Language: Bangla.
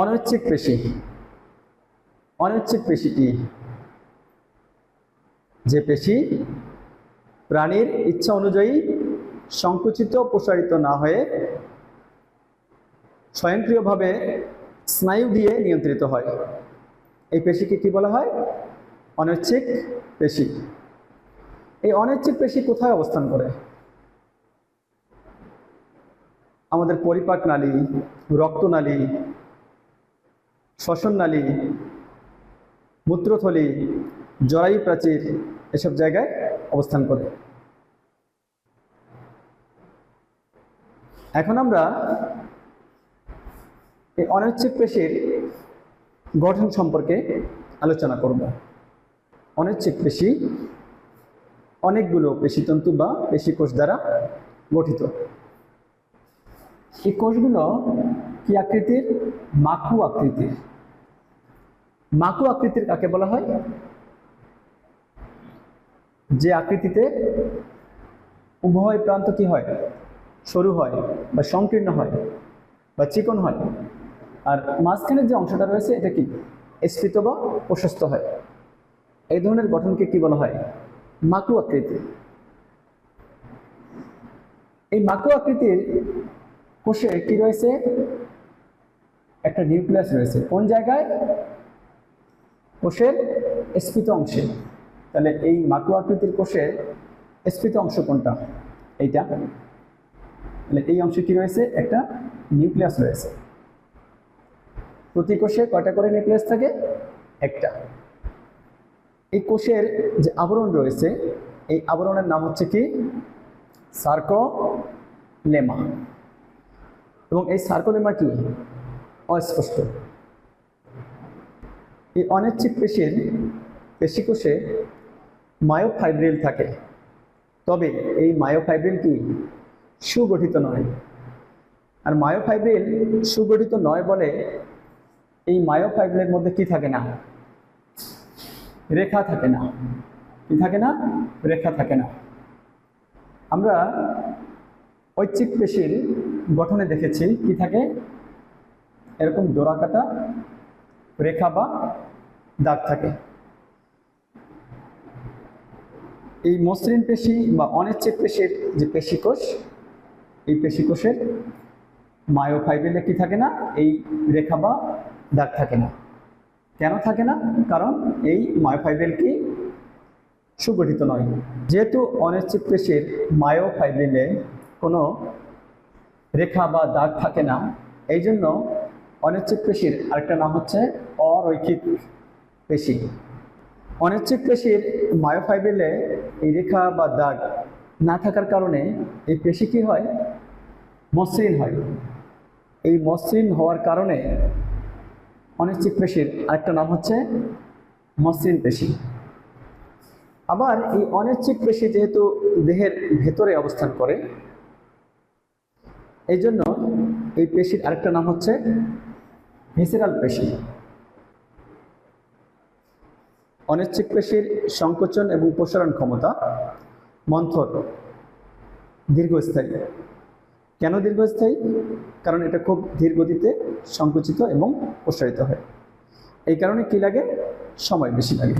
অনৈচ্ছিক পেশি। অনৈচ্ছিক পেশিটি যে পেশি প্রাণীর ইচ্ছা অনুযায়ী সংকুচিত প্রসারিত না হয়ে স্বয়ংক্রিয়ভাবে স্নায়ু দিয়ে নিয়ন্ত্রিত হয়। এই পেশিকে কি বলা হয়? অনৈচ্ছিক পেশি। এই অনৈচ্ছিক পেশি কোথায় অবস্থান করে? আমাদের পরিপাক নালী, রক্তনালী শ্বসন নালী, মূত্রথলি, জরায়ু প্রাচীর এসব জায়গায় অবস্থান করে। এখন আমরা এই অনৈচ্ছিক পেশির গঠন সম্পর্কে আলোচনা করব। অনৈচ্ছিক পেশি অনেকগুলো পেশিতন্তু বা পেশিকোষ দ্বারা গঠিত। এই কোষগুলো কি আকৃতির? মাকু আকৃতির। মাকু আকৃতির কাকে বলা হয়? যে আকৃতিতে উভয় প্রান্ত কি হয়? সরু হয় বা সংকীর্ণ হয় বা চিকন হয়। আর মাঝখানের যে অংশটা রয়েছে, এটা কি? স্ফীত বা প্রশস্ত হয়। এই ধরনের গঠনকে কি বলা হয়? মাকু আকৃতি। এই মাকু আকৃতির কোষে কি রয়েছে? একটা নিউক্লিয়াস রয়েছে। কোন জায়গায়? কোষের স্ফীত অংশে। তাহলে এই মাকু আকৃতির কোষের স্ফীত অংশ কোনটা? এইটা। তাহলে এই অংশে কি রয়েছে? একটা নিউক্লিয়াস রয়েছে। প্রতি কোষে কয়টা করে নিউক্লিয়াস থাকে? একটা। এই কোষের যে আবরণ রয়েছে, এই আবরণের নাম হচ্ছে কি? সার্কোলেমা। এবং এই সার্কোলেমা কি? অস্পষ্ট। এই অনিচ্ছিক পেশির পেশিকোষে মায়োফাইব্রিল থাকে। তবে এই মায়োফাইব্রিল কি? সুগঠিত নয়। আর মায়োফাইব্রিল সুগঠিত নয় বলে এই মায়োফাইব্রিলের মধ্যে কি থাকে না? রেখা থাকে না। কি থাকে না? রেখা থাকে না। আমরা ঐচ্ছিক পেশির গঠনে দেখেছি কি থাকে? এরকম ডোরাকাটা রেখা বা দাগ থাকে। এই মসৃণ পেশি বা অনিচ্ছিক পেশির যে পেশিকোষ, এই পেশিকোষের মায়োফাইব্রিলে কি থাকে না? এই রেখা বা দাগ থাকে না। কেন থাকে না? কারণ এই মায়োফাইব্রিল কি? সুগঠিত নয়। যেহেতু অনিশ্চিত পেশির মায়োফাইব্রিলে কোনো রেখা বা দাগ থাকে না এই জন্য অনিশ্চিত পেশির আরেকটা নাম হচ্ছে অরৈখিক পেশি। অনিশ্চিত পেশির মায়োফাইব্রিলে এই রেখা বা দাগ না থাকার কারণে এই পেশি কি হয়? মসৃণ হয়। এই মসৃণ হওয়ার কারণে অনিশ্চিত পেশির আরেকটা নাম হচ্ছে মসৃণ পেশি। আবার এই অনিশ্চিত পেশি যেহেতু দেহের ভেতরে অবস্থান করে, এই জন্য এই পেশির আরেকটা নাম হচ্ছে ভিসেরাল পেশি। অনিশ্চিত পেশির সংকোচন এবং প্রসারণ ক্ষমতা, মন্থর, দীর্ঘস্থায়ী। কেন দীর্ঘস্থায়ী? কারণ এটা খুব ধীর গতিতে সংকুচিত এবং প্রসারিত হয়। এই কারণে কি লাগে? সময় বেশি লাগে।